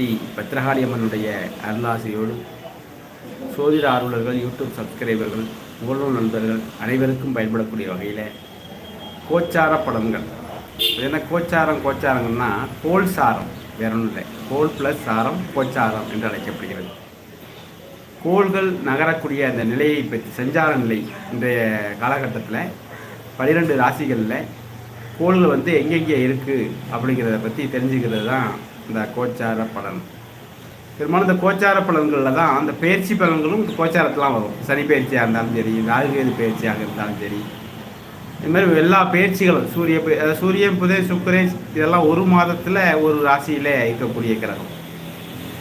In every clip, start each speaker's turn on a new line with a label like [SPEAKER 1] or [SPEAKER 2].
[SPEAKER 1] ஸ்ரீ பத்ரகாளி அம்மனுடைய அருளாசையோடு சோதிட ஆர்வலர்கள் யூடியூப் சப்ஸ்கிரைபர்கள் முகநூல் நண்பர்கள் அனைவருக்கும் பயன்படக்கூடிய வகையில் கோச்சார படங்கள். என்ன கோச்சாரம் கோச்சாரங்கள்னா கோல் சாரம். வேற ஒன்றும் இல்லை. கோல் ப்ளஸ் சாரம் கோச்சாரம் என்று அழைக்கப்படுகிறது. கோள்கள் நகரக்கூடிய அந்த நிலையை பற்றி செஞ்சார நிலை இன்றைய காலகட்டத்தில் பன்னிரெண்டு ராசிகளில் கோள்கள் வந்து எங்கெங்கே இருக்குது அப்படிங்கிறத பற்றி தெரிஞ்சுக்கிறது தான் இந்த கோச்சார பலன். பெரும்பாலும் இந்த கோச்சார பலன்களில் தான் அந்த பயிற்சி பலன்களும் இந்த கோச்சாரத்துலாம் வரும். சனி பயிற்சியாக இருந்தாலும் சரி ராகுகேது பயிற்சியாக இருந்தாலும் சரி. இது மாதிரி எல்லா பயிற்சிகளும் சூரிய சூரியன் புதன் சுக்கிரன் இதெல்லாம் ஒரு மாதத்தில் ஒரு ராசியில் இருக்கக்கூடிய கிரகம்.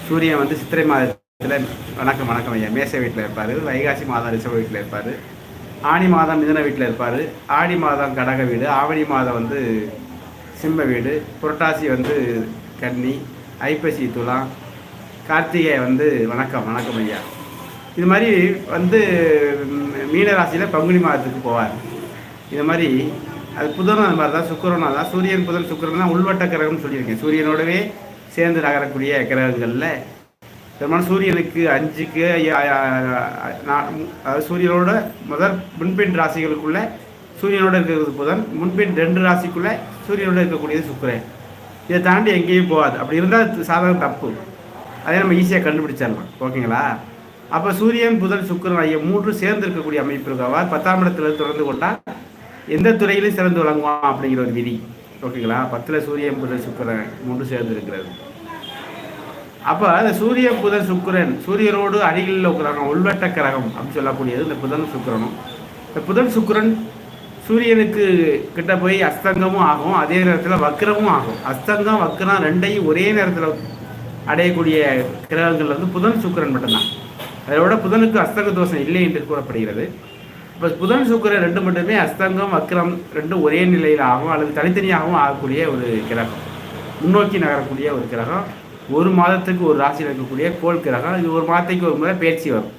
[SPEAKER 1] சூரியன் வந்து சித்திரை மாதத்தில் வணக்கம் வணக்கம் ஐயா. மேச வீட்டில் இருப்பார் வைகாசி மாதம் ரிஷப வீட்டில் இருப்பார் ஆனி மாதம் மிதன வீட்டில் இருப்பார் ஆடி மாதம் கடக வீடு ஆவணி மாதம் வந்து சிம்ம வீடு புரட்டாசி வந்து கன்னி ஐப்பசி துலாம் கார்த்திகை வந்து வணக்கம் வணக்கம் ஐயா. இது மாதிரி வந்து மீனராசியில் மீன ராசியில் பங்குனி மாதத்துக்கு போவார். இது மாதிரி அது புதனும் அது மாதிரி தான் சுக்கிரனும் அதான் சூரியன் புதன் சுக்கரன் தான் உள்வட்ட கிரகம்னு சொல்லியிருக்கேன். சூரியனோடவே சேர்ந்து நகரக்கூடிய கிரகங்களில் பெரும்பாலும் சூரியனுக்கு அஞ்சுக்கு நா- அதாவது சூரியனோட முதல் முன்பின் ராசிகளுக்குள்ளே சூரியனோட இருக்கிறது புதன் முன்பின் ரெண்டு ராசிக்குள்ளே சூரியனோட இருக்கக்கூடியது சுக்கிரன். இதை தாண்டி எங்கேயும் போகாது. அப்படி இருந்தால் சாதாரண தப்பு. அதே நம்ம ஈஸியாக கண்டுபிடிச்சிடலாம். ஓகேங்களா? அப்போ சூரியன் புதன் சுக்கிரன் ஆகிய மூன்று சேர்ந்து இருக்கக்கூடிய அமைப்பு இருக்கவா? பத்தாம் இடத்துல தொடர்ந்து கொண்டால் எந்த துறையிலும் சிறந்து விளங்குவான் அப்படிங்கிற ஒரு விதி. ஓகேங்களா? பத்தில் சூரியன் புதன் சுக்கிரன் மூன்று சேர்ந்து இருக்கிறது. அப்போ அந்த சூரியன் புதன் சுக்கரன் சூரியரோடு அருகில் கிரகம் உள்வட்ட கிரகம் அப்படின்னு சொல்லக்கூடியது இந்த புதன் சுக்கரனும். இந்த புதன் சுக்கிரன் சூரியனுக்கு கிட்ட போய் அஸ்தங்கமும் ஆகும். அதே நேரத்தில் வக்கரமும் ஆகும். அஸ்தங்கம் வக்கரம் ரெண்டையும் ஒரே நேரத்தில் அடையக்கூடிய கிரகங்கள் வந்து புதன் சுக்கிரன் மட்டும்தான். அதோட புதனுக்கு அஸ்தங்க தோஷம் இல்லை என்று கூறப்படுகிறது. இப்போ புதன் சுக்கிரன் ரெண்டு மட்டுமே அஸ்தங்கம் வக்கரம் ரெண்டும் ஒரே நிலையில் ஆகும் அல்லது தனித்தனியாகவும் ஆகக்கூடிய ஒரு கிரகம். முன்னோக்கி நகரக்கூடிய ஒரு கிரகம். ஒரு மாதத்துக்கு ஒரு ராசியில் இருக்கக்கூடிய கோள் கிரகம். இது ஒரு மாதத்துக்கு ஒரு முறை பயிற்சி வரும்.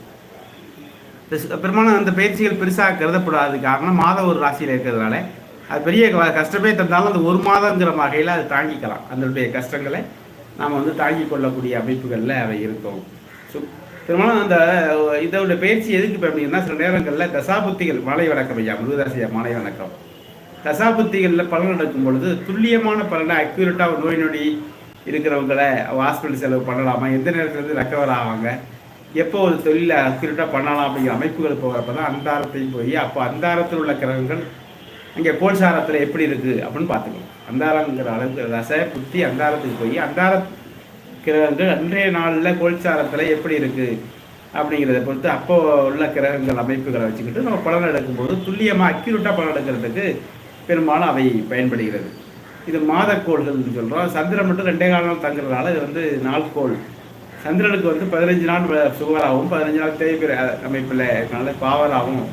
[SPEAKER 1] பெரும்பாலும் அந்த பயிற்சிகள் பெருசாக கருதப்படாது. காரணம் மாதம் ஒரு ராசியில் இருக்கிறதுனால. அது பெரிய க- கஷ்டமே தந்தாலும் அந்த ஒரு மாதங்கிற வகையில் அது தாங்கிக்கலாம். அதனுடைய கஷ்டங்களை நாம் வந்து தாங்கிக் கொள்ளக்கூடிய அமைப்புகளில் அவை இருக்கும். ஸோ பெரும்பாலும் அந்த இதோட பயிற்சி எதுக்கு இப்போ அப்படின்னா சில நேரங்களில் தசாபுத்திகள் மாலை வணக்கம் ஐயா முருகதாசியா மாலை வணக்கம். தசாபுத்திகளில் பலன் நடக்கும் பொழுது துல்லியமான பலனை அக்யூரேட்டாக நோய் நொடி இருக்கிறவங்கள ஹாஸ்பிட்டல் செலவு பண்ணலாமா? எந்த நேரத்துலேருந்து ரெக்கவர் ஆவாங்க? எப்போ ஒரு தொழிலை அக்யூரேட்டாக பண்ணலாம் அப்படிங்கிற அமைப்புகள் போகிறப்ப தான் அந்தாரத்தையும் போய் அப்போ அந்தாரத்தில் உள்ள கிரகங்கள் இங்கே கோல்சாரத்தில் எப்படி இருக்குது அப்படின்னு பார்த்துக்கணும் அந்தாரங்கிற அளவுக்கு ரச புத்தி அந்தாரத்துக்கு போய் அந்தார கிரகங்கள் அன்றைய நாளில் கோல்சாரத்தில் எப்படி இருக்குது அப்படிங்கிறத பொறுத்து அப்போ உள்ள கிரகங்கள் அமைப்புகளை வச்சுக்கிட்டு நம்ம பலன் எடுக்கும்போது துல்லியமாக அக்யூரேட்டாக பலன் எடுக்கிறதுக்கு பெரும்பாலும் அவை பயன்படுகிறது. இது மாதக்கோள்கள்னு சொல்கிறோம் சந்திரன் மட்டும் ரெண்டே காலம் தங்குறதுனால இது வந்து நாள்கோள். சந்திரனுக்கு வந்து பதினஞ்சு நாள் சுகராகவும் பதினஞ்சு நாள் தேய்பிற அமைப்பில் இருக்கனால பாவராகவும்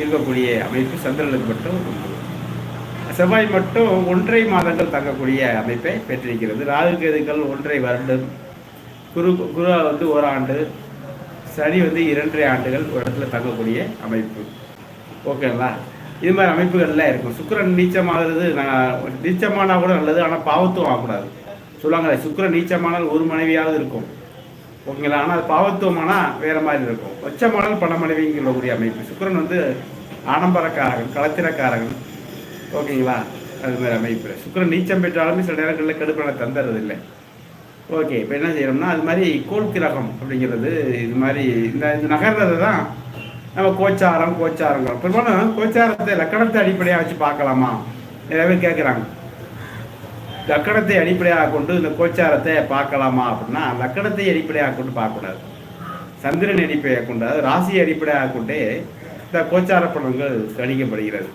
[SPEAKER 1] இருக்கக்கூடிய அமைப்பு சந்திரனுக்கு மட்டும் செவ்வாய் மட்டும் ஒன்றை மாதங்கள் தங்கக்கூடிய அமைப்பை பெற்றிருக்கிறது. ராகு ஒன்றை வருடம் குரு குரு வந்து ஓராண்டு சனி வந்து இரண்டரை ஆண்டுகள் ஒரு இடத்துல தங்கக்கூடிய அமைப்பு. ஓகேங்களா? இது மாதிரி அமைப்புகள்லாம் இருக்கும். சுக்கிரன் நீச்சமாகிறது நான் நீச்சமானா கூட நல்லது ஆனால் பாவத்தும் ஆகக்கூடாது. சொல்லுவாங்களே சுக்கரன் நீச்சமானால் ஒரு மனைவியாவது இருக்கும். ஓகேங்களா? ஆனால் அது பாவத்துவமானால் வேற மாதிரி இருக்கும். உச்சமானால் பல மனைவிங்கக்கூடிய அமைப்பு. சுக்கரன் வந்து ஆடம்பரக்காரகன் களத்திரக்காரகன். ஓகேங்களா? அது மாதிரி அமைப்பு. சுக்கரன் நீச்சம் பெற்றாலுமே சில நேரங்களில் கெடுப்பனை தந்துடுறது இல்லை ஓகே இப்போ என்ன செய்யறோம்னா அது மாதிரி கோல் கிரகம் அப்படிங்கிறது இது மாதிரி இந்த இந்த நகர்றதை தான் நம்ம கோச்சாரம் கோச்சாரங்கள் பெரும்பாலும் கோச்சாரத்தை லக்கணத்தை அடிப்படையாக வச்சு பார்க்கலாமா? நிறைய பேர் கேட்குறாங்க. லக்கணத்தை அடிப்படையாக கொண்டு இந்த கோச்சாரத்தை பார்க்கலாமா அப்படின்னா லக்கணத்தை அடிப்படையாக கொண்டு பார்க்கக்கூடாது. சந்திரன் அடிப்படையாக கொண்டு அதாவது ராசியை அடிப்படையாக கொண்டே இந்த கோச்சார பலன்கள் கணிக்கப்படுகிறது.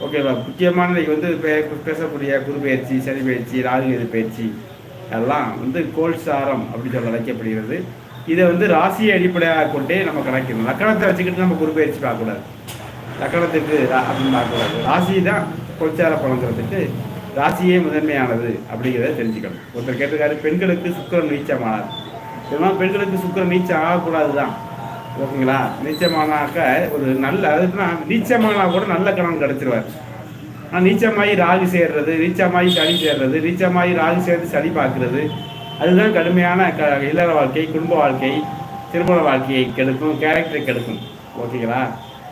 [SPEAKER 1] ஓகேவா முக்கியமான வந்து பே- பேசக்கூடிய குரு பயிற்சி சனி பயிற்சி ராகுகேது பயிற்சி எல்லாம் வந்து கோல்சாரம் அப்படின்னு சொல்ல அழைக்கப்படுகிறது. இதை வந்து ராசியை அடிப்படையாக கொண்டே நம்ம கணக்கிடணும். லக்கணத்தை வச்சுக்கிட்டு நம்ம குரு பயிற்சி பார்க்கக்கூடாது. லக்கணத்துக்கு ரா- அப்படின்னு பார்க்கக்கூடாது. ராசி தான் கோச்சார பலங்கிறதுக்கு ராசியே முதன்மையானது அப்படிங்கிறத தெரிஞ்சுக்கணும். ஒருத்தர் கேட்டிருக்காரு பெண்களுக்கு சுக்கிரன் நீச்சமானார். ஏன்னா பெண்களுக்கு சுக்கிரன் நீச்சம் ஆகக்கூடாது தான் ஓகேங்களா? நீச்சமானாக்க ஒரு நல்ல அதுனா நீச்சமானா கூட நல்ல கணவன் கிடச்சிருவார். ஆனால் நீச்சமாயி ராகு சேர்றது நீச்சமாயி சளி சேர்றது நீச்சமாயி ராகு சேர்ந்து சளி பார்க்கறது அதுதான் கடுமையான க இல்லற வாழ்க்கை குடும்ப வாழ்க்கை திருமண வாழ்க்கையை கெடுக்கும் கேரக்டரை கெடுக்கும். ஓகேங்களா?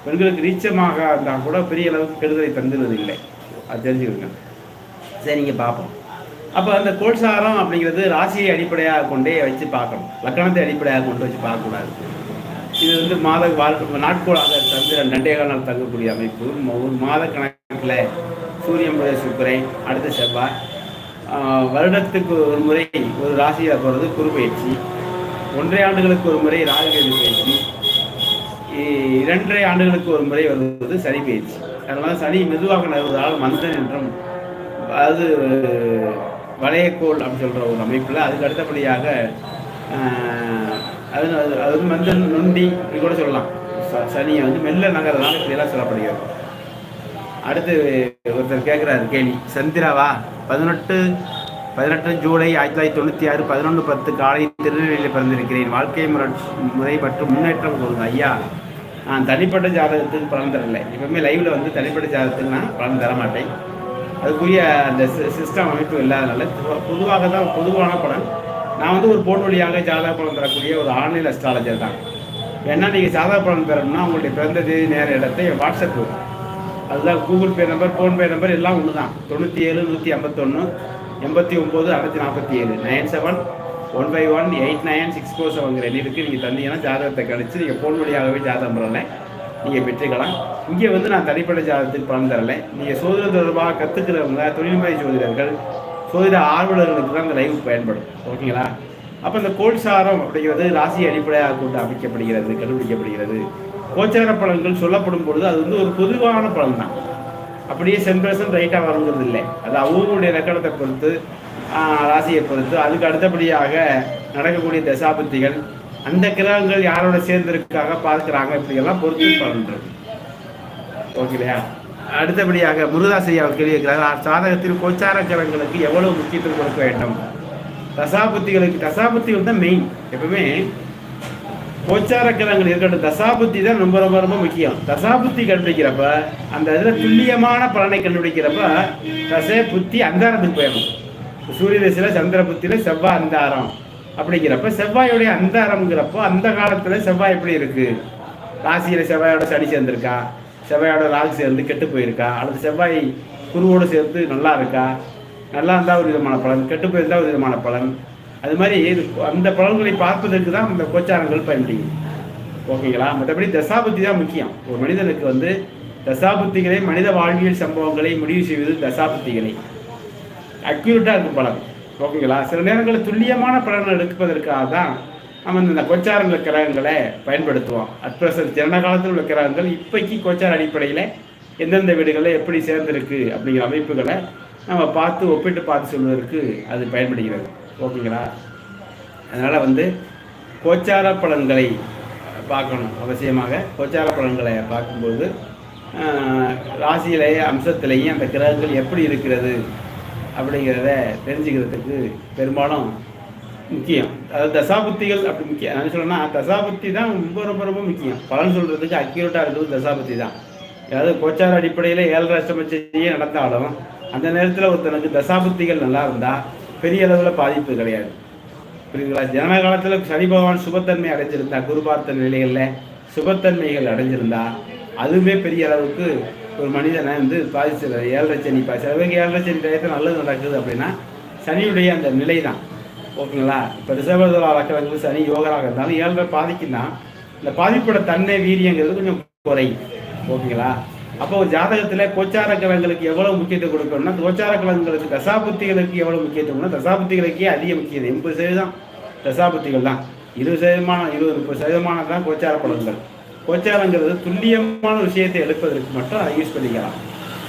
[SPEAKER 1] பெண்களுக்கு நீச்சமாக இருந்தால் கூட பெரிய அளவுக்கு கெடுதலை தந்துடுறது இல்லை. அது தெரிஞ்சுக்கோங்க. சரிங்க பார்ப்போம். அப்போ அந்த கோல்சாரம் அப்படிங்கிறது ராசியை அடிப்படையாக கொண்டே வச்சு பார்க்கணும். லக்கணத்தை அடிப்படையாக கொண்டு வச்சு பார்க்கக்கூடாது. இது வந்து மாத வாழ்க்கை நாட்கோளாக சந்திரன் ரெண்டே கால் நாள் தங்கக்கூடிய அமைப்பு. ஒரு மாத கணக்கில் சூரியன் முதல் சுக்கிரன் அடுத்த செவ்வாய். வருடத்துக்கு ஒரு முறை ஒரு ராசியில் போகிறது குரு பயிற்சி. ஒன்றரை ஆண்டுகளுக்கு ஒரு முறை ராகுகேது பயிற்சி. இரண்டரை ஆண்டுகளுக்கு ஒரு முறை வருவது சனி பயிற்சி. அதனால் சனி மெதுவாக நகர்வதால் மந்தன் என்றும் அது வளையக்கோள் அப்படின்னு சொல்கிற ஒரு அமைப்பில் அதுக்கு அடுத்தபடியாக அது அது- வந்து நொண்டி இப்படி கூட சொல்லலாம். ச- சனியை வந்து மெல்ல நகர்றதுனால இப்படியெல்லாம் சொல்லப்படுகிறது. அடுத்து ஒருத்தர் கேட்குறாரு கேள்வி சந்திராவா பதினெட்டு பதினெட்டு ஜூலை ஆயிரத்தி தொள்ளாயிரத்தி தொண்ணூற்றி ஆறு பதினொன்று பத்து காலை திருநெல்வேலியில் பிறந்திருக்கிறேன். வாழ்க்கை முறை முறை மற்றும் முன்னேற்றம் கொடுங்க ஐயா. நான் தனிப்பட்ட ஜாதகத்துக்கு பலன் தரலை எப்பவுமே லைவில் வந்து தனிப்பட்ட ஜாதகத்துக்கு நான் பலன் தர மாட்டேன் அதுக்குரிய அந்த சிஸ்டம் அமைப்பு இல்லாதனால பொதுவாக தான் பொதுவான படம். நான் வந்து ஒரு போன் வழியாக ஜாதக பலன் தரக்கூடிய ஒரு ஆன்லைன் அஸ்ட்ராலஜர் தான். ஏன்னா நீங்கள் ஜாதக பலன் பெறணும்னா உங்களுடைய பிறந்த தேதி நேர இடத்தை என் வாட்ஸ்அப் அதுதான் Google Pay number PhonePe number எல்லாம் ஒன்று தான் தொண்ணூற்றி ஏழு நூற்றி ஐம்பத்தொன்று எண்பத்தி ஒம்பது அறுபத்தி நாற்பத்தி ஏழு nine seven one five one eight nine six four seven எண்ணிற்கு நீங்கள் தந்தீங்கன்னா ஜாதகத்தை கழிச்சு நீங்கள் ஃபோன் வழியாகவே ஜாதகம் பண்ணலை நீங்கள் பெற்றுக்கலாம். இங்கே வந்து நான் தனிப்பட்ட ஜாதகத்துக்கு பலன் தரலை. நீங்கள் சோதனை தொடர்பாக கற்றுக்கிறவங்க தொழில்முறை ஜோதிடர்கள் சோதிட ஆர்வலர்களுக்கு தான் இந்த லைவ் பயன்படும். ஓகேங்களா அப்போ இந்த கோல்சாரம் அப்படிங்கிறது ராசி அடிப்படையாக கொண்டு அமைக்கப்படுகிறது கண்டுபிடிக்கப்படுகிறது. கோச்சார பலன்கள் சொல்லப்படும் பொழுது அது வந்து ஒரு பொதுவான பலன் தான் அப்படியே சென்ட்ரேஷன் ரைட்டாக வரங்கிறது இல்லை. அது அவங்களுடைய ரெக்கடத்தை பொறுத்து ராசியை பொறுத்து. அதுக்கு அடுத்தபடியாக நடக்கக்கூடிய தசாபத்திகள் அந்த கிரகங்கள் யாரோட சேர்ந்திருக்காங்க பார்க்குறாங்க? இப்படியெல்லாம் பொறுத்து பலன்றது ஓகேலையா? அடுத்தபடியாக முருகாசையா அவர் கேள்வி சாதகத்தில் கோச்சார கிரகங்களுக்கு எவ்வளவு முக்கியத்துவம் கொடுக்க வேண்டும்? தசாபுத்திகளுக்கு தசாபுத்திகள் தான் மெயின் எப்பவுமே கோச்சார கிரகங்கள் இருக்கட்டும் தசாபுத்தி தான் ரொம்ப ரொம்ப ரொம்ப முக்கியம். தசாபுத்தி கண்டுபிடிக்கிறப்ப அந்த இதில் துல்லியமான பலனை கண்டுபிடிக்கிறப்ப தசை புத்தி அந்தாரத்துக்கு போயிடும் சூரிய தசையில் சந்திர புத்தியில் செவ்வாய் அந்தாரம். அப்படிங்கிறப்ப செவ்வாயுடைய அந்தாரம்ங்கிறப்போ அந்த காலத்தில் செவ்வாய் எப்படி இருக்கு? ராசியில் செவ்வாயோட சனி சேர்ந்திருக்கா? செவ்வாயோட ராகு சேர்ந்து கெட்டு போயிருக்கா? அல்லது செவ்வாய் குருவோடு சேர்ந்து நல்லா இருக்கா? நல்லா இருந்தால் ஒரு விதமான பலன் கெட்டு போயிருந்தால் ஒரு விதமான பலன். அது மாதிரி இது அந்த பலன்களை பார்ப்பதற்கு தான் இந்த கோச்சாரங்கள் பயன்படுகிறது ஓகேங்களா? மற்றபடி தசாபுத்தி தான் முக்கியம். ஒரு மனிதனுக்கு வந்து தசாபுத்திகளை மனித வாழ்வியல் சம்பவங்களை முடிவு செய்வது தசாபுத்திகளை. அக்யூரேட்டாக இருக்கும் பலன். ஓகேங்களா? சில நேரங்களில் துல்லியமான பலன் எடுப்பதற்காக தான் நம்ம இந்த கோச்சாரங்கள் கிரகங்களை பயன்படுத்துவோம். அட் பிரசன்ட் ஜனன காலத்தில் உள்ள கிரகங்கள் இப்போக்கி கோச்சார அடிப்படையில் எந்தெந்த வீடுகளில் எப்படி சேர்ந்திருக்கு அப்படிங்கிற அமைப்புகளை நம்ம பார்த்து ஒப்பிட்டு பார்த்து சொல்வதற்கு அது பயன்படுகிறது. ஓகேங்களா? அதனால் வந்து கோச்சார பலன்களை பார்க்கணும் அவசியமாக. கோச்சார பலன்களை பார்க்கும்போது ராசியிலேயே அம்சத்திலேயும் அந்த கிரகங்கள் எப்படி இருக்கிறது அப்படிங்கிறத தெரிஞ்சுக்கிறதுக்கு பெரும்பாலும் முக்கியம். அதாவது தசாபுத்திகள் அப்படி முக்கியம். நான் சொல்லணும்னா தசாபுத்தி தான் ரொம்ப ரொம்ப ரொம்ப முக்கியம். பலன் சொல்கிறதுக்கு அக்யூரேட்டாக இருக்கிறது தசாபுத்தி தான். அதாவது கோச்சார அடிப்படையில் ஏழரை நடந்தாலும் அந்த நேரத்தில் ஒருத்தனுக்கு தசாபுத்திகள் நல்லா இருந்தால் பெரிய அளவில் பாதிப்பு கிடையாது. புரியுதுங்களா? ஜனன காலத்தில் சனி பகவான் சுபத்தன்மை அடைஞ்சிருந்தா குருபார்த்த நிலைகளில் சுபத்தன்மைகள் அடைஞ்சிருந்தா அதுவுமே பெரிய அளவுக்கு ஒரு மனிதனை வந்து பாதிச்சிட ஏழரை சனி பாதி சில பேருக்கு ஏழரை சனி டயத்தில் நல்லது நடக்குது அப்படின்னா சனியுடைய அந்த நிலை தான் ஓகேங்களா? இப்போ டிசம்பர் வளர்க்குறவங்களுக்கு சனி யோகராக இருந்தாலும் ஏழரை பாதிக்கும் தான் இந்த பாதிப்போட தன்மை வீரியங்கிறது கொஞ்சம் குறையும். ஓகேங்களா? அப்போ ஜாதகத்தில் கோச்சார கிழங்களுக்கு எவ்வளோ முக்கியத்துவம் கொடுக்கணும்னா கோச்சார கிரகங்களுக்கு தசாபுத்திகளுக்கு எவ்வளோ முக்கியத்துவம்னா தசாபுத்திகளுக்கே அதிக முக்கியம் எண்பது சதவீதம் தசாபுத்திகள் தான். இருபது சதவீதமான இருபது முப்பது சதவீதமானது தான் கோச்சார பலன்கள் கோச்சாரங்கிறது துல்லியமான விஷயத்தை எடுப்பதற்கு மட்டும் அதை யூஸ் பண்ணிக்கலாம்.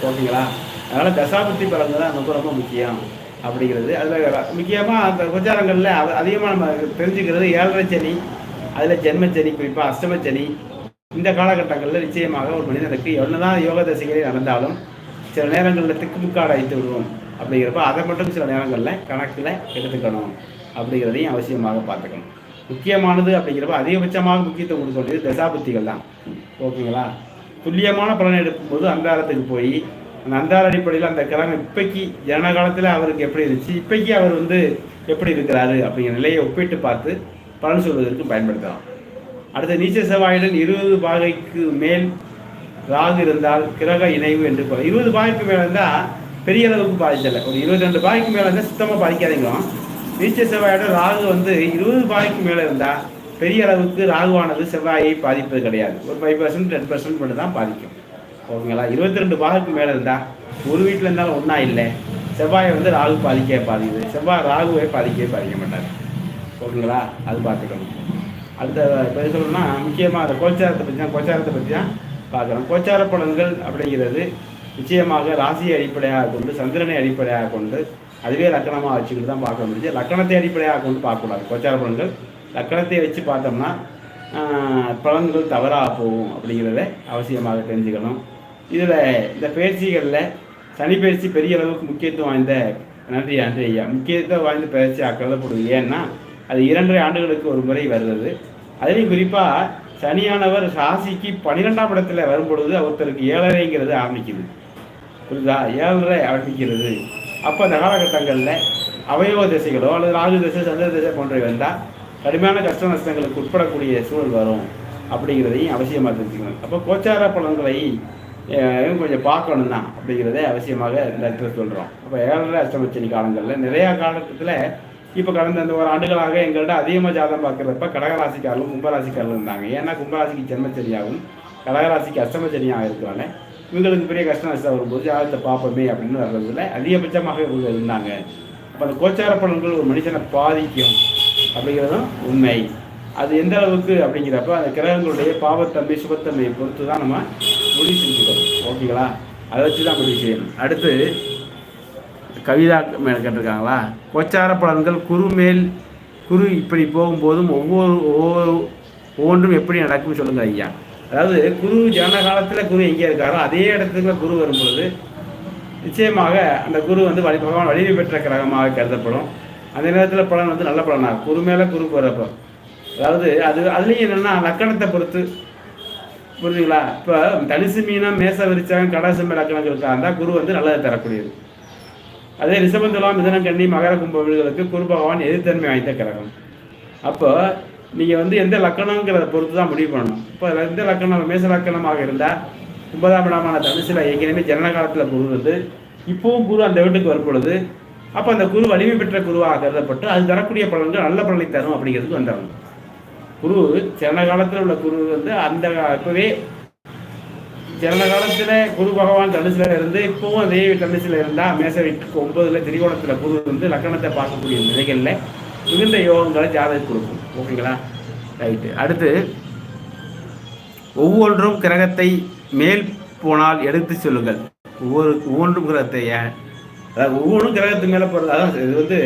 [SPEAKER 1] ஓகேங்களா? அதனால் தசாபுத்தி பலன் தான் ரொம்ப ரொம்ப முக்கியம் அப்படிங்கிறது. அதில் முக்கியமாக அந்த கோச்சாரங்களில் அதிகமாக நம்ம தெரிஞ்சுக்கிறது ஏழரை சனி அதில் ஜென்மச்சனி குறிப்பாக அஷ்டமச்சனி. இந்த காலகட்டங்களில் நிச்சயமாக ஒரு மனிதனுக்கு என்னதான் யோக தசைகளே நடந்தாலும் சில நேரங்களில் திக்குமுக்காடு அழைத்து விடுவோம் அப்படிங்கிறப்ப அதை மட்டும் சில நேரங்களில் கணக்கில் எடுத்துக்கணும் அப்படிங்கிறதையும் அவசியமாக பார்த்துக்கணும். முக்கியமானது அப்படிங்கிறப்ப அதிகபட்சமாக முக்கியத்துவம் கொடுக்க வேண்டியது தசாபுத்திகள் தான். ஓகேங்களா? துல்லியமான பலனை எடுக்கும்போது அந்தாரத்துக்கு போய் அந்த அந்தார அடிப்படையில் அந்த கிழமை இப்பைக்கு ஜன காலத்தில் அவருக்கு எப்படி இருந்துச்சு இப்பைக்கு அவர் வந்து எப்படி இருக்கிறாரு அப்படிங்கிற நிலையை ஒப்பிட்டு பார்த்து பலன் சொல்வதற்கு பயன்படுத்தலாம். அடுத்த நீச்ச செவ்வாயுடன் இருபது பாகைக்கு மேல் ராகு இருந்தால் கிரக இணைவு என்று இருபது பாகைக்கு மேலே இருந்தால் பெரிய அளவுக்கு பாதிச்சல ஒரு இருபத்தி ரெண்டு பாகைக்கு மேலே இருந்தால் சுத்தமாக பாதிக்காதீங்க நீச்ச செவ்வாயோட ராகு வந்து இருபது பாதிக்கு மேலே இருந்தால் பெரிய அளவுக்கு ராகுவானது செவ்வாயை பாதிப்பது கிடையாது. ஒரு ஃபைவ் பர்சன்ட் டென் பர்சன்ட் மட்டும் தான் பாதிக்கும். ஓகேங்களா? இருபத்தி ரெண்டு பாகத்துக்கு மேலே இருந்தால் ஒரு வீட்டில் இருந்தாலும் ஒன்றா இல்லை. செவ்வாயை வந்து ராகு பாதிக்க பாதிக்குது. செவ்வாய் ராகுவை பாதிக்கவே பாதிக்க மாட்டார். ஓகேங்களா? அது பார்த்துக்கணும். அடுத்த இப்போ சொல்லணும்னா முக்கியமாக அந்த கோச்சாரத்தை பற்றி தான் கோச்சாரத்தை பற்றி தான் பார்க்குறோம் கோச்சார பலன்கள் அப்படிங்கிறது நிச்சயமாக ராசியை அடிப்படையாக கொண்டு சந்திரனை அடிப்படையாக கொண்டு அதுவே லக்கணமாக வச்சுக்கிட்டு தான் பார்க்க முடிஞ்சு லக்கணத்தை அடிப்படையாக கொண்டு பார்க்கக்கூடாது. கோச்சார பலன்கள். லக்கணத்தை வச்சு பார்த்தோம்னா பலன்கள் தவறாக போகும் அப்படிங்கிறத அவசியமாக தெரிஞ்சுக்கணும். இதில் இந்த பயிற்சிகளில் சனி பயிற்சி பெரிய அளவுக்கு முக்கியத்துவம் வாய்ந்த நன்றி நன்றி ஐயா. முக்கியத்துவம் வாய்ந்த பயிற்சி கருதப்படுது ஏன்னா அது இரண்டரை ஆண்டுகளுக்கு ஒரு முறை வருகிறது அதுலேயும் குறிப்பாக சனியானவர் ராசிக்கு பன்னிரெண்டாம் இடத்துல வரும்பொழுது ஒருத்தருக்கு ஏழரைங்கிறது ஆரம்பிக்குது. புரியுதா? ஏழரை ஆரம்பிக்கிறது. அப்போ அந்த காலகட்டங்களில் அவயவ திசைகளோ அல்லது ராகு திசை சந்திர திசை போன்றவை வந்தால் கடுமையான கஷ்ட நஷ்டங்களுக்கு உட்படக்கூடிய சூழல் வரும் அப்படிங்கிறதையும் அவசியமாக தெரிஞ்சுக்கணும். அப்போ கோச்சார பலன்களை கொஞ்சம் பார்க்கணும் தான் அப்படிங்கிறதே அவசியமாக இந்த இடத்துல சொல்கிறோம் அப்போ ஏழரை அஷ்டமச்சனி காலங்களில் நிறையா காலகட்டத்தில் இப்போ கடந்த அந்த ஒரு ஆண்டுகளாக எங்கள்கிட்ட அதிகமாக ஜாதகம் பார்க்குறப்ப கடகராசிக்காரர்களும் கும்பராசிக்காரர்களும் இருந்தாங்க. ஏன்னா கும்பராசிக்கு ஜென்மச்சனியாகவும் கடகராசிக்கு அஷ்டமச்சனியாக இருக்கிறாங்க. இவங்களுக்கு பெரிய கஷ்டம் நஷ்டம் வரும்போது ஜாதகத்தை பார்ப்போமே அப்படின்னு வர்றதுல அதிகபட்சமாக இவங்க இருந்தாங்க. அப்போ அந்த கோச்சார பலன்கள் ஒரு மனுஷனை பாதிக்கும் அப்படிங்கிறதும் உண்மை. அது எந்த அளவுக்கு அப்படிங்கிறப்ப அந்த கிரகங்களுடைய பாவத்தன்மை சுபத்தன்மையை பொறுத்து தான் நம்ம முடிவு செஞ்சுக்கணும் ஓகேங்களா? அதை வச்சு தான் முடிவு செய்யணும். அடுத்து கவிதா மேலே கேட்டிருக்காங்களா? கோச்சார பலன்கள் குரு மேல் குரு இப்படி போகும்போதும் ஒவ்வொரு ஒவ்வொரு ஒவ்வொன்றும் எப்படி நடக்கும்னு சொல்லுங்கள் ஐயா. அதாவது குரு ஜன காலத்தில் குரு எங்கே இருக்காரோ அதே இடத்துல குரு வரும்பொழுது நிச்சயமாக அந்த குரு வந்து வழி பகவான் வலிமை பெற்ற கிரகமாக கருதப்படும். அந்த நேரத்தில் பலன் வந்து நல்ல பலனாக குரு மேலே குரு போகிறப்போ அதாவது அது அதுலேயும் என்னென்னா லக்கணத்தை பொறுத்து. புரிஞ்சுங்களா? இப்போ தனுசு மீனம் மேச விரிச்சாங்க கடாசம் லக்கணங்களுக்காக இருந்தால் குரு வந்து நல்லதை தரக்கூடியது. அதே ரிஷபந்துலாம் மிதனம் கண்ணி மகர கும்ப வீடுகளுக்கு குரு பகவான் எதிர்த்தன்மை வாய்ந்த கிரகம். அப்போ நீங்கள் வந்து எந்த லக்கணங்கிறத பொறுத்து தான் முடிவு பண்ணணும். இப்போ எந்த லக்கணம்? மேச லக்கணமாக இருந்தால் ஒன்பதாம் இடமான தனுசில் ஏற்கனவே ஜனன காலத்தில் குரு வந்து இப்போவும் குரு அந்த வீட்டுக்கு வரும்பொழுது அப்போ அந்த குரு வலிமை பெற்ற குருவாக கருதப்பட்டு அது தரக்கூடிய பலன்கள் நல்ல பலனை தரும் அப்படிங்கிறதுக்கு வந்துடணும் குரு ஜன காலத்தில் உள்ள குரு வந்து அந்த இப்போவே ஜன காலத்தில் குரு பகவான் தனுசுல இருந்து இப்போவும் அதே தனுசுல இருந்தால் மேச வீட்டுக்கு ஒன்பதுல திரிகோணத்தில் குரு வந்து லக்கணத்தை பார்க்கக்கூடிய நிலைகளில் மிகுந்த யோகங்களை ஜாதகம் கொடுக்கும். ஓகேங்களா? ரைட்டு. அடுத்து ஒவ்வொன்றும் கிரகத்தை மேல் போனால் எடுத்து சொல்லுங்கள். ஒவ்வொரு ஒவ்வொன்றும் கிரகத்தை ஏன்? அதாவது ஒவ்வொன்றும் கிரகத்துக்கு மேலே போகிறது அதான் இது வந்து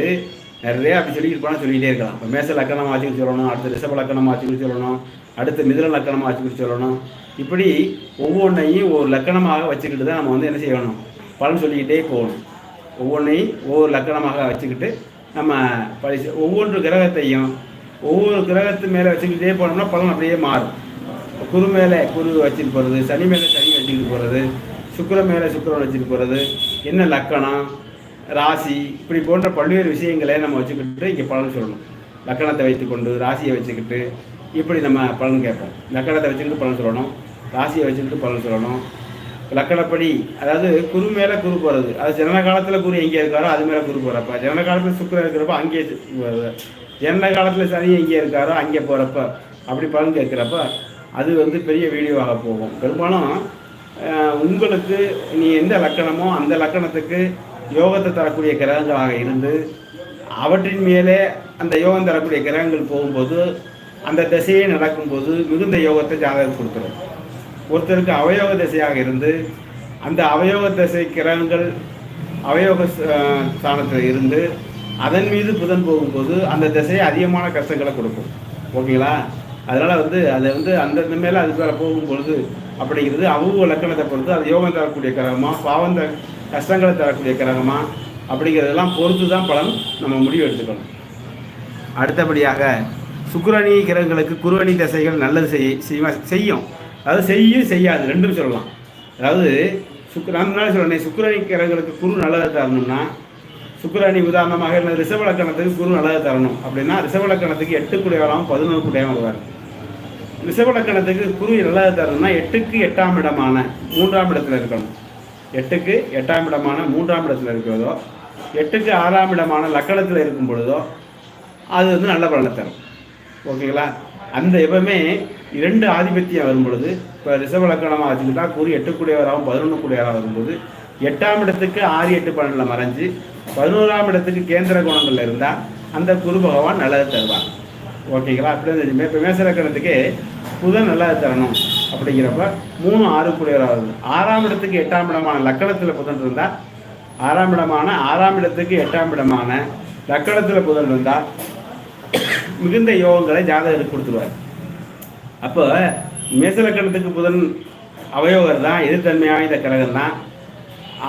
[SPEAKER 1] நிறைய அப்படி சொல்லிட்டு போனால் சொல்லிகிட்டே இருக்கலாம். இப்போ மேச லக்கணம் ஆச்சுன்னு சொல்லணும் அடுத்து ரிஷப லக்கணம் ஆச்சுன்னு சொல்லணும் அடுத்து மிதுன லக்கணம் ஆச்சுன்னு சொல்லணும். இப்படி ஒவ்வொன்றையும் ஒரு லக்கணமாக வச்சுக்கிட்டு தான் நம்ம வந்து என்ன செய்யணும்? பலன் சொல்லிக்கிட்டே போகணும். ஒவ்வொன்றையும் ஒவ்வொரு லக்கணமாக வச்சுக்கிட்டு நம்ம பழி ஒவ்வொன்று கிரகத்தையும் ஒவ்வொரு கிரகத்து மேலே வச்சுக்கிட்டே போனோம்னா பலன் அப்படியே மாறும். குரு மேலே குரு வச்சுட்டு போகிறது சனி மேலே சனி வச்சுக்கிட்டு போகிறது சுக்கிரன் மேலே சுக்கிரன் வச்சுட்டு போகிறது என்ன லக்கணம் ராசி இப்படி போன்ற பல்வேறு விஷயங்களை நம்ம வச்சுக்கிட்டு இங்கே பலன் சொல்லணும். லக்கணத்தை வைத்துக்கொண்டு ராசியை வச்சுக்கிட்டு இப்படி நம்ம பலன் கேட்போம். லக்கணத்தை வச்சுக்கிட்டு பலன் சொல்லணும் ராசியை வச்சுக்கிட்டு பலன் சொல்லணும். லக்கணப்படி அதாவது குரு மேலே குரு போகிறது அது ஜனன காலத்தில் குரு எங்கே இருக்காரோ அது மேலே குரு போகிறப்ப ஜனன காலத்தில் சுக்கிரன் இருக்கிறப்ப அங்கேயே என்ன காலத்தில் சனி எங்கே இருக்காரோ அங்கே போகிறப்ப அப்படி பலன் கேட்குறப்ப அது வந்து பெரிய வீடியோவாக போகும். பெரும்பாலும் உங்களுக்கு நீ எந்த லக்கணமோ அந்த லக்கணத்துக்கு யோகத்தை தரக்கூடிய கிரகங்களாக இருந்து அவற்றின் மேலே அந்த யோகம் தரக்கூடிய கிரகங்கள் போகும்போது அந்த திசையே நடக்கும்போது மிகுந்த யோகத்தை ஜாதகம் கொடுத்துரும். ஒருத்தருக்கு அவயோக திசையாக இருந்து அந்த அவயோக திசை கிரகங்கள் அவயோக ஸ்தானத்தில் இருந்து அதன் மீது புதன் போகும்போது அந்த திசையை அதிகமான கஷ்டங்களை கொடுக்கும். ஓகேங்களா? அதனால் வந்து அதை வந்து அந்தந்த மேலே அது மேலே போகும்பொழுது அப்படிங்கிறது அவங்க லக்கணத்தை பொறுத்து அது யோகம் தரக்கூடிய கிரகமா பாவம் த கஷ்டங்களை தரக்கூடிய கிரகமா அப்படிங்கிறதெல்லாம் பொறுத்து தான் பலன் நம்ம முடிவு எடுத்துக்கணும். அடுத்தபடியாக சுக்கரணி கிரகங்களுக்கு குருவணி தசைகள் நல்லது செய் செய்யும். அதாவது செய்யும் செய்யாது ரெண்டும் சொல்லலாம். அதாவது சுக் நான் முன்னாடி சொல்றேனே கிரகங்களுக்கு குரு நல்லதாக தரணும்னா சுக்கிரணி உதாரணமாக என்ன ரிசவலக்கணத்துக்கு குரு நல்லது தரணும். அப்படின்னா ரிசவலக்கணத்துக்கு எட்டு குடையவராகவும் பதினொரு குடையவன் வருவார். ரிசவலக்கணத்துக்கு குரு நல்லது தரணும்னா எட்டுக்கு எட்டாம் இடமான மூன்றாம் இடத்துல இருக்கணும். எட்டுக்கு எட்டாம் இடமான மூன்றாம் இடத்துல இருக்கிறதோ எட்டுக்கு ஆறாம் இடமான லக்கணத்தில் இருக்கும் பொழுதோ அது வந்து நல்ல பலனை தரும். ஓகேங்களா? அந்த எப்பவுமே இரண்டு ஆதிபத்தியம் வரும் பொழுது இப்போ ரிசவலக்கணமாக லக்கணமாக வச்சுக்கிட்டா குரு எட்டுக்குடையவராகவும் பதினொன்று கூடியவராக வரும்போது எட்டாம் இடத்துக்கு ஆறு எட்டு பன்னெண்டில் மறைஞ்சு பதினோராம் இடத்துக்கு கேந்திர குணங்களில் இருந்தால் அந்த குரு பகவான் நல்லது தருவார். ஓகேங்களா? அப்படி வந்து இப்போ மேசலக்கணத்துக்கு புதன் நல்லது தரணும் அப்படிங்கிறப்ப மூணு ஆறு கூடியவராக ஆறாம் இடத்துக்கு எட்டாம் இடமான லக்கணத்தில் புதன் இருந்தால் ஆறாம் இடமான ஆறாம் இடத்துக்கு எட்டாம் இடமான லக்கணத்தில் புதன் இருந்தால் மிகுந்த யோகங்களை ஜாதகருக்கு கொடுத்துருவார். அப்போ மேசலக்கணத்துக்கு புதன் அவயோகர் தான் எதிர்த்தன்மையாக இந்த கிரகம் தான்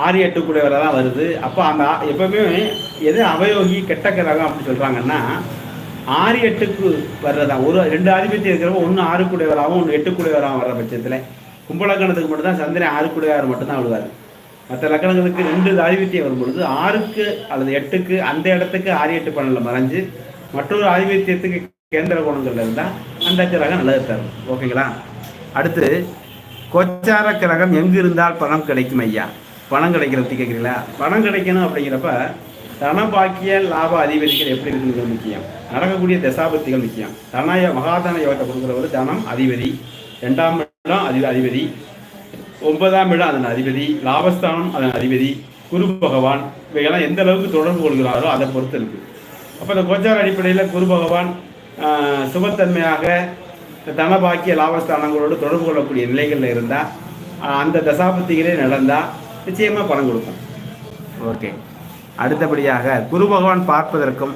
[SPEAKER 1] ஆறு எட்டுக்குடையவராக தான் வருது. அப்போ அந்த எப்பவுமே எது அவயோகி கெட்ட கிரகம் அப்படின்னு சொல்கிறாங்கன்னா ஆறு எட்டுக்கு வர்றதா? ஒரு ரெண்டு ஆதிபத்தியம் இருக்கிறப்ப ஒன்று ஆறு கூடியவராகவும் ஒன்று எட்டு கூடியவராகவும் வர்ற பட்சத்தில் கும்பலக்கணத்துக்கு மட்டும்தான் சந்திரன் ஆறு கூடியவர் மட்டும்தான் விழுவார். மற்ற லக்கணங்களுக்கு ரெண்டு ஆதிபத்தியம் வரும்பொழுது ஆறுக்கு அல்லது எட்டுக்கு அந்த இடத்துக்கு ஆறு எட்டு பன்னெண்டில் மறைஞ்சு மற்றொரு ஆதிபத்தியத்துக்கு கேந்திர குணங்கள்ல இருந்தால் அந்த கிரகம் நல்லது தரும். ஓகேங்களா? அடுத்து கோச்சார கிரகம் எங்கு இருந்தால் பணம் கிடைக்கும் ஐயா? பணம் கிடைக்கிறதுக்கு கேட்குறீங்களா பணம் கிடைக்கணும் அப்படிங்கிறப்ப தன பாக்கிய லாப அதிபதிகள் எப்படி இருக்குங்கிறது முக்கியம். நடக்கக்கூடிய தசாபத்திகள் முக்கியம். தனய மகாதன யோகத்தை கொடுக்குறவர் தனம் அதிபதி. ரெண்டாம் இடம் அதி அதிபதி. ஒன்பதாம் இடம் அதன் அதிபதி. லாபஸ்தானம் அதன் அதிபதி. குரு பகவான். இவையெல்லாம் எந்த அளவுக்கு தொடர்பு கொள்கிறாரோ அதை பொறுத்து இருக்கு. அப்போ இந்த கோச்சார அடிப்படையில் குரு பகவான் சுபத்தன்மையாக தனபாக்கிய லாபஸ்தானங்களோடு தொடர்பு கொள்ளக்கூடிய நிலைகளில் இருந்தால் அந்த தசாபத்திகளே நடந்தால் நிச்சயமாக பணம் கொடுக்கும் ஓகே. அடுத்தபடியாக குரு பகவான் பார்ப்பதற்கும்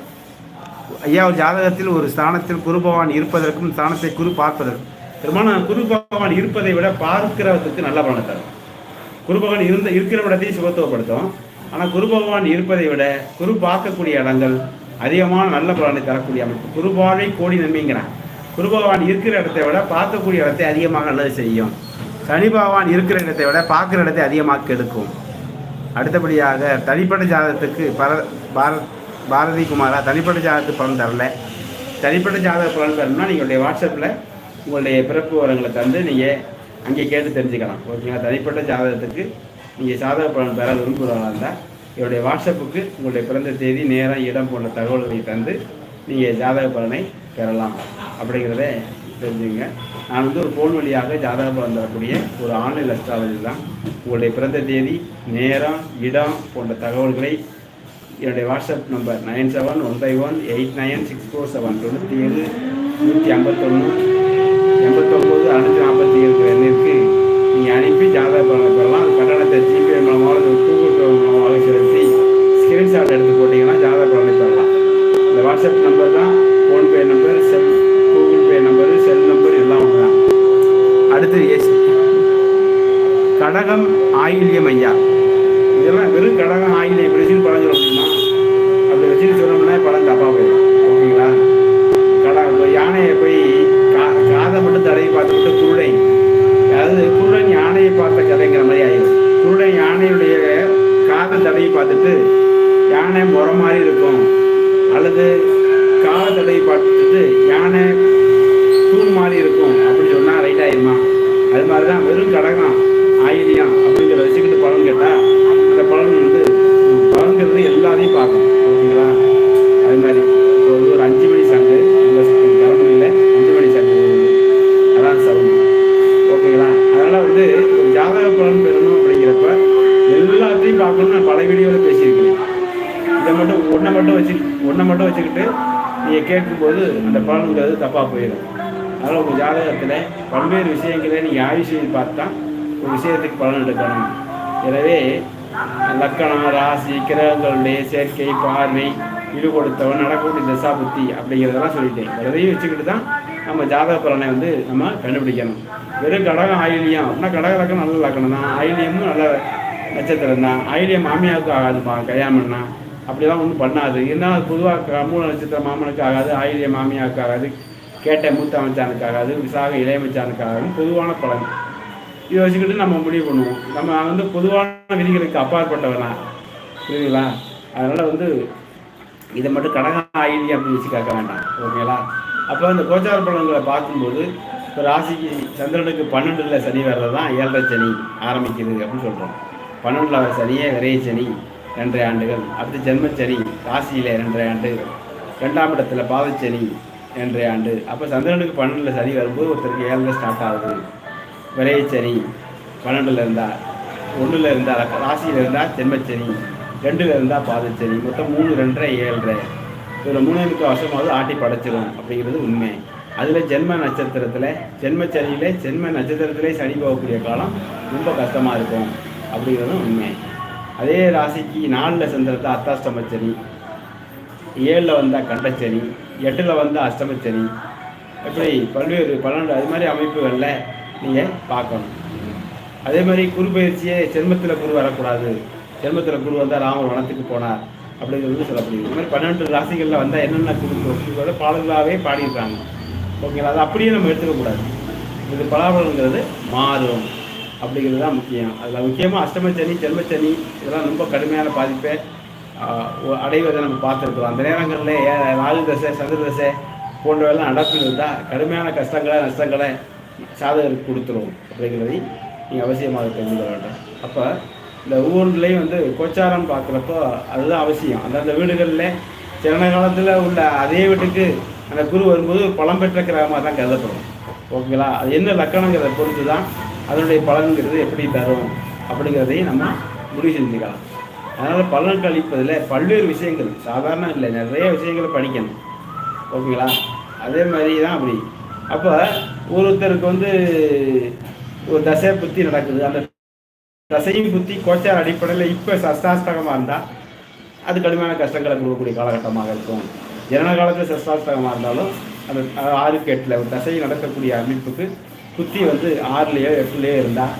[SPEAKER 1] ஐயா ஒரு ஜாதகத்தில் ஒரு ஸ்தானத்தில் குரு பகவான் இருப்பதற்கும் ஸ்தானத்தை குரு பார்ப்பதற்கும். பெரும்பாலும் குரு பகவான் இருப்பதை விட பார்க்கிறதுக்கு நல்ல பலனை தரும். குரு பகவான் இருந்த இருக்கிற இடத்தையும் சுகத்துவப்படுத்தும். ஆனால் குரு பகவான் இருப்பதை விட குரு பார்க்கக்கூடிய இடங்கள் அதிகமான நல்ல பலனை தரக்கூடிய அமைப்பு. குருபாவை கோடி நன்மைங்கிறான். குரு பகவான் இருக்கிற இடத்தை விட பார்க்கக்கூடிய இடத்தை அதிகமாக நல்லது செய்யும். சனி பகவான் இருக்கிற இடத்தை விட பார்க்குற இடத்தை அதிகமாக கெடுக்கும். அடுத்தபடியாக தனிப்பட்ட ஜாதகத்துக்கு பர பாரத் பாரதி குமாரா தனிப்பட்ட ஜாதகத்துக்கு பலன் தரல. தனிப்பட்ட ஜாதக பலன் தரணும்னா நீங்களுடைய வாட்ஸ்அப்பில் உங்களுடைய பிறப்பு விவரங்களை தந்து நீங்கள் அங்கே கேட்டு தெரிஞ்சுக்கலாம். ஓகேங்களா? தனிப்பட்ட ஜாதகத்துக்கு நீங்கள் ஜாதக பலன் பெற விரும்புகிறவங்களா இருந்தால் என்னுடைய வாட்ஸ்அப்புக்கு உங்களுடைய பிறந்த தேதி நேரம் இடம் போன்ற தகவல்களை தந்து நீங்கள் ஜாதக பலனை பெறலாம். அப்படிங்கிறத தெரிஞ்சுங்க. நான் வந்து ஒரு ஃபோன் வழியாக ஜாதகம் பலன் தரக்கூடிய ஒரு ஆன்லைன் அஸ்ட்ராலஜி தான். உங்களுடைய பிறந்த தேதி நேரம் இடம் போன்ற தகவல்களை என்னுடைய WhatsApp number nine seven one five one eight nine six four seven தொண்ணூற்றி ஏழு நூற்றி ஐம்பத்தொன்று எண்பத்தொம்போது அறுநூற்றி நாற்பத்தி ஏழு எண்ணிற்கு நீங்கள் அனுப்பி ஜாதகம் பலனை பெறலாம் கட்டணத்தை ஜிபே மூலமாக செலுத்தி ஸ்கிரீன்ஷாட் எடுத்து போட்டிங்கன்னா ஜாதக பலனை பெறலாம் இந்த வாட்ஸ்அப் நம்பர் தான் PhonePe number cell Google Pay number cell number எல்லாம் ஒன்று தான் அடுத்து எஸ் கடகம் ஆயில்யம் ஐயா இதெல்லாம் வெறும் கடகம் ஆயில்யம் இப்படி வச்சுட்டு பழம் சொல்ல முடியுமா அப்படி வச்சுட்டு சொன்னோம்னா பழம் தப்பாக போயிடும் ஓகேங்களா கடா இப்போ யானையை போய் கா காதை மட்டும் தடவி பார்த்துட்டு குருடை அதாவது குருடன் யானையை பார்த்த கதைங்கிற மாதிரி ஆயிடும் குருடன் யானையுடைய காதை தடவி பார்த்துட்டு யானை முறை மாதிரி இருக்கும் அல்லது காதை தடவி பார்த்துட்டு யானை தூண் மாதிரி இருக்கும் அப்படின்னு சொன்னால் ரைட் ஆயிருமா அது மாதிரி தான் வெறும் கடகம் ஆயிலியம் அப்படிங்கிற வச்சுக்கிட்டு பலன் கேட்டால் அந்த பலன் வந்து பலன்கிறது எல்லாத்தையும் பார்க்கணும் ஓகேங்களா அது மாதிரி இப்போ வந்து ஒரு அஞ்சு மணி சங்கு இந்த கவனம் இல்லை அஞ்சு மணி சங்கு அதான் சவுண்ட் ஓகேங்களா அதனால் வந்து ஒரு ஜாதக பலன் பெறணும் அப்படிங்கிறப்ப எல்லாத்தையும் பார்க்கணும்னு நான் பல வீடியோவில் பேசியிருக்கிறேன் இதை மட்டும் ஒன்றை மட்டும் வச்சு ஒன்றை மட்டும் வச்சுக்கிட்டு நீங்கள் அந்த பலனுங்கிறது தப்பாக போயிடும். அதனால் உங்கள் ஜாதகத்தில் பல்வேறு விஷயங்களை நீங்கள் ஆயுஷ் பார்த்தா ஒரு விஷயத்துக்கு பலன் எடுக்கணும். எனவே லக்கணம் ராசி கிரகங்களுடைய சேர்க்கை பார்வை ஈடுபடுத்தவன் நடக்கக்கூடிய தசாபுத்தி அப்படிங்கிறதெல்லாம் சொல்லிட்டேன். இதையும் வச்சுக்கிட்டு தான் நம்ம ஜாதக பலனை வந்து நம்ம கண்டுபிடிக்கணும். வெறும் கடகம் ஆயிலியம் அப்படின்னா கடக லக்கணம் நல்ல லக்கணம் தான் ஆயிலியமும் நல்ல நட்சத்திரம் தான் ஆயிலியம் மாமியாவுக்கு ஆகாதுப்பா கல்யாணம் பண்ணா. அப்படிலாம் ஒன்றும் பண்ணாது. இருந்தாலும் பொதுவாக மூல நட்சத்திரம் மாமனுக்கு ஆகாது ஆயிலியம் மாமியாவுக்கு ஆகாது கேட்ட மூத்த அமைச்சானுக்கு ஆகாது விசாக இளையமைச்சானுக்கு ஆகாது பொதுவான பலன். இதை வச்சுக்கிட்டு நம்ம முடிவு பண்ணுவோம். நம்ம வந்து பொதுவான விதிகளுக்கு அப்பாற்பட்டவனா. புரியுதுங்களா? அதனால் வந்து இதை மட்டும் கடக ஆயிடுச்சு அப்படின்னு வச்சு கேட்க வேண்டாம். ஓகேங்களா? அப்போ இந்த கோச்சார பலன்களை பார்க்கும்போது இப்போ ராசிக்கு சந்திரனுக்கு பன்னெண்டில் சனி வர்றது தான் ஏழரை சனி ஆரம்பிக்கிறது அப்படின்னு சொல்கிறோம் பன்னெண்டில் வர சனியே விரைய சனி. ரெண்டரை ஆண்டுகள். அடுத்து ஜென்மச்சனி ராசியில் ரெண்டரை ஆண்டு. ரெண்டாம் இடத்துல பாதச்சனி ரெண்டரை ஆண்டு. அப்போ சந்திரனுக்கு பன்னெண்டில் சனி வரும்போது ஒருத்தருக்கு ஏழில் ஸ்டார்ட் ஆகுது. விரையச்சனி பன்னெண்டில் இருந்தால் ஒன்றில் இருந்தால் ராசியில் இருந்தால் ஜென்மச்சனி ரெண்டில் இருந்தால் பாதச்சனி. மொத்தம் மூணு ரெண்டரை ஏழரை. இதில் மூணு வருஷமாவது ஆட்டி படைச்சிடும் அப்படிங்கிறது உண்மை. அதில் ஜென்ம நட்சத்திரத்தில் ஜென்மச்சனியில் ஜென்ம நட்சத்திரத்திலே சனி போகக்கூடிய காலம் ரொம்ப கஷ்டமாக இருக்கும் அப்படிங்கிறதும் உண்மை. அதே ராசிக்கு நாலில் சந்திரத்தை அர்த்தாஷ்டமச்சனி ஏழில் வந்தால் கண்டச்சனி எட்டில் வந்தால் அஷ்டமச்சனி. இப்படி பல்வேறு பன்னெண்டு அது மாதிரி அமைப்புகளில் நீங்கள் பார்க்கணும். அதே மாதிரி குரு பயிற்சியே ஜென்மத்தில் குரு வரக்கூடாது. ஜென்மத்தில் குரு வந்தால் ராமர் வனத்துக்கு போனார் அப்படிங்கிறது சொல்லப்படுது இது மாதிரி பன்னெண்டு ராசிகளில் வந்தால் என்னென்ன குரு பாடல்களாகவே பாடியிருக்காங்க. ஓகேங்களா? அது அப்படியே நம்ம எடுத்துக்கக்கூடாது. இது பலாபலங்கிறது மாறும். அப்படிங்கிறது தான் முக்கியம். அதில் முக்கியமாக அஷ்டமச்சனி ஜென்மச்சனி இதெல்லாம் ரொம்ப கடுமையான பாதிப்பை அடைவதை நம்ம பார்த்துருக்குறோம். அந்த நேரங்களில் ராகு தசை சந்திர தசை போன்றவெல்லாம் நடப்பில் இருந்தால் கடுமையான கஷ்டங்களை நஷ்டங்களை சாதகருக்கு கொடுத்துரும் அப்படிங்கிறதை நீங்கள் அவசியமாக தெரிந்து கொள்ள வேண்டும். அப்போ இந்த ஒவ்வொன்றுலேயும் வந்து கோச்சாரம் பார்க்குறப்போ அதுதான் அவசியம். அந்தந்த வீடுகளில் சிறந்த காலத்தில் உள்ள அதே வீட்டுக்கு அந்த குரு வரும்போது பலம் பெற்ற கிரகமாக தான் கருதப்படும். ஓகேங்களா? அது என்ன லக்கணங்கிறத பொறுத்து தான் அதனுடைய பலன்கிறது எப்படி தரும் அப்படிங்கிறதையும் நம்ம முடிவு செஞ்சுக்கலாம். அதனால் பலன் கழிப்பதில் பல்வேறு விஷயங்கள் சாதாரண இல்லை நிறைய விஷயங்களை படிக்கணும். ஓகேங்களா? அதே மாதிரி தான் அப்படி. அப்போ ஒருத்தருக்கு வந்து ஒரு தசை புத்தி நடக்குது. அந்த தசையும் புத்தி கோச்சார அடிப்படையில் இப்போ சஸ்தாஸ்தகமாக இருந்தால் அது கடுமையான கஷ்டங்களை கொடுக்கக்கூடிய காலகட்டமாக இருக்கும். ஜனன காலத்தில் சஸ்தாஸ்தகமாக இருந்தாலும் அந்த ஆறு கேட்டில் ஒரு தசை நடக்கக்கூடிய அமைப்புக்கு புத்தி வந்து ஆறுலேயோ எட்டுலேயோ இருந்தால்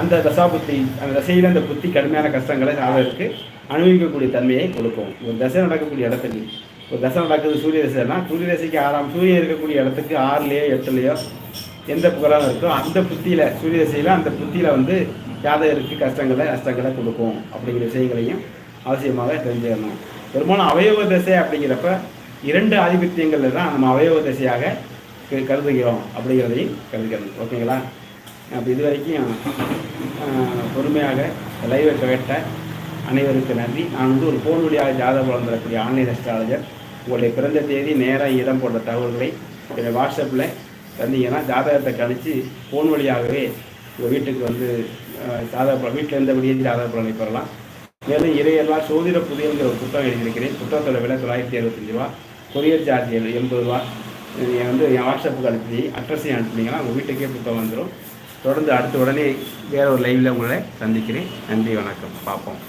[SPEAKER 1] அந்த தசா புத்தி அந்த தசையில் அந்த புத்தி கடுமையான கஷ்டங்களை சாதகருக்கு அனுபவிக்கக்கூடிய தன்மையை கொடுக்கும். ஒரு தசை நடக்கக்கூடிய இடத்துக்கு ஒரு தசை நடக்குது சூரிய தசைனா சூரிய தசைக்கு ஆறாம் சூரியன் இருக்கக்கூடிய இடத்துக்கு ஆறுலேயோ எட்டுலேயோ எந்த புகழாக இருக்கோ அந்த புத்தியில் சூரிய தசையில் அந்த புத்தியில் வந்து யாதகருக்கு கஷ்டங்களை நஷ்டங்களை கொடுக்கும் அப்படிங்கிற விஷயங்களையும் அவசியமாக தெரிஞ்சுக்கணும். பெரும்பாலும் அவயவ தசை அப்படிங்கிறப்ப இரண்டு ஆதிபத்தியங்களில் தான் நம்ம அவயவ தசையாக கருதுகிறோம் அப்படிங்கிறதையும் கருதுகிறது. ஓகேங்களா? அப்போ இது வரைக்கும் பொறுமையாக லைவை கேட்ட அனைவருக்கு நன்றி. நான் வந்து ஒரு ஃபோன் வழியாக ஜாதகம் வளர்ந்துடக்கூடிய தரக்கூடிய ஆன்லைன் அஸ்ட்ராலஜர் உங்களுடைய பிறந்த தேதி நேரம் இடம் போன்ற தகவல்களை என்னுடைய வாட்ஸ்அப்பில் தந்தீங்கன்னா ஜாதகத்தை கழித்து ஃபோன் வழியாகவே உங்கள் வீட்டுக்கு வந்து ஜாதக வீட்டில் இருந்தபடியே ஜாதக பலனை பெறலாம். மேலும் இறையெல்லாம் சோதிட புதியங்கிற ஒரு புத்தகம் எழுதியிருக்கிறேன். புத்தகத்தோட விலை தொள்ளாயிரத்தி அறுபத்தஞ்சு ரூபா. கொரியர் சார்ஜ் எண்பது ரூபா. நீங்கள் வந்து என் வாட்ஸ்அப்புக்கு அனுப்பி அட்ரஸையும் அனுப்புனீங்கன்னா உங்கள் வீட்டுக்கே புத்தகம் வந்துடும் தொடர்ந்து அடுத்த உடனே வேற ஒரு லைவில் உங்களை சந்திக்கிறேன். நன்றி வணக்கம். பார்ப்போம்.